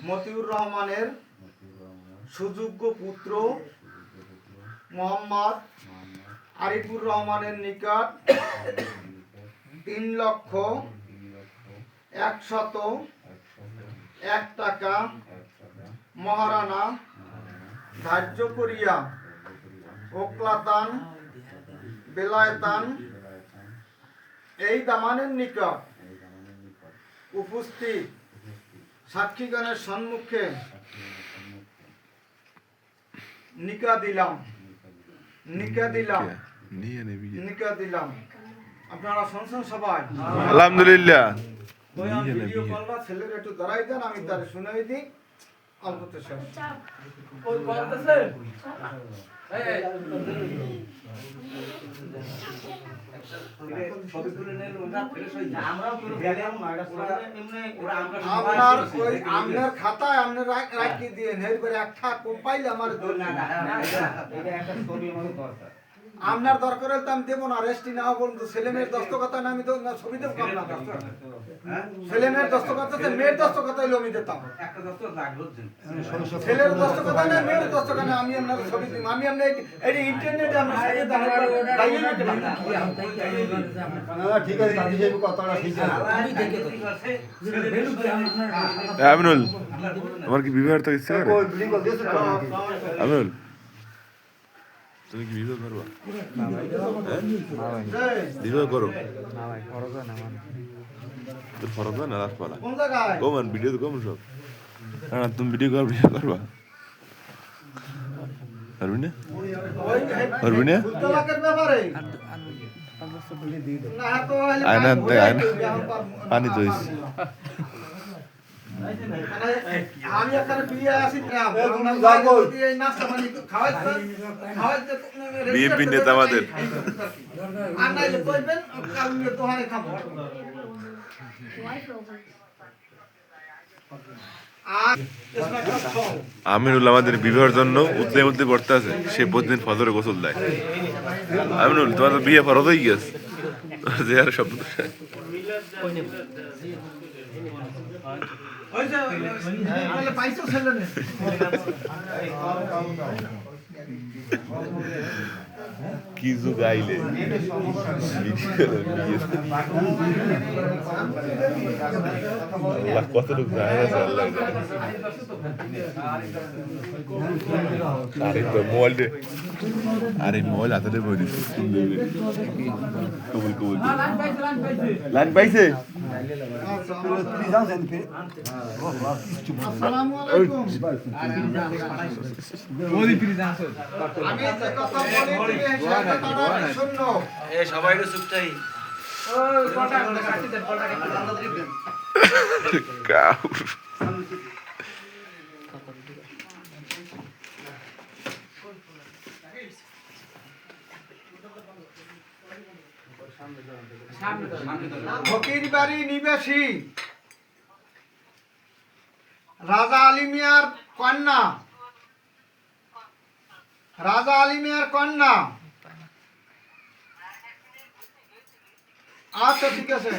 মতিউর রহমানের সুযোগ্য পুত্র মোহাম্মদ আরিফুর রহমানের নিকট তিন লক্ষ একশত এক টাকা মহারানা ধার্য করিয়া ওকলাতান বেলায়তান এই দামানের নিকট উপস্থিত সাক্ষীগণের সম্মুখে নিকা দিলাম নিকা দিলাম নিকা দিলাম আপনারা শুনছেন সবাই আলহামদুলিল্লাহ ওই আমি ভিডিও কলটা ছেলের একটু দাঁড়াই দেন আমি তার শুনাই দিই অল্পতে শেষ খাতায় এরপরে একটা কোম্পাইলে আমার ধরবে না। আপনার দরকার হলে আমি দেবো না রেস্টি না বলুন ছেলে মেয়ের দস্তকতা না আমি তো না ছবি দেবো না ছেলে মেয়ের দস্তকতা মেয়ের দস্তকতা হইলে আমি দিতাম। ছেলের দস্তকতা না মেয়ের দস্তকতা না আমি আপনার ছবি দিব। আমি আপনার এই ইন্টারনেটে আপনার ঠিক আছে দাদি সাহেব কথাটা ঠিক আছে। আমিনুল আমার কি বিবাহ তো ইচ্ছে করে আমিনুল তুমি কি বিবাহ করবা? বিবাহ করো। তোর ফরক হয় না রাত পালা কোন জায়গায়? কমান ভিডিও তো কমান সব। না তুমি ভিডিও কর ভিডিও করবা। পারবি না? পারবি না? আয়না না, আয়না। পানি তো। মানে আমি এখানে বিয়ে আসি নেতা আমাদের। আর নাইলে কইবেন কাল তো খাব। আর আমিনুল আমাদের বিবাহের জন্য উতলে উতলে পড়তে আছে। সে প্রতিদিন ফজরে গোসল দেয়। আমিনুল তোমার তো বিয়ে ফরজ হয়ে গেছে যে আর শব্দ কি যুগ আইলে আল্লাহ কতটুকু যায় আরে তো মোবাইল আরে মোবাইল হাতে দে বই দিছে কবুল কবুল। লাইন পাইছে? সবাই চুপ চাই কাউর ফকির বাড়ি নিবাসী। রাজা আলী মিয়ার কন্যা। রাজা আলী মিয়ার কন্যা। আচ্ছা ঠিক আছে।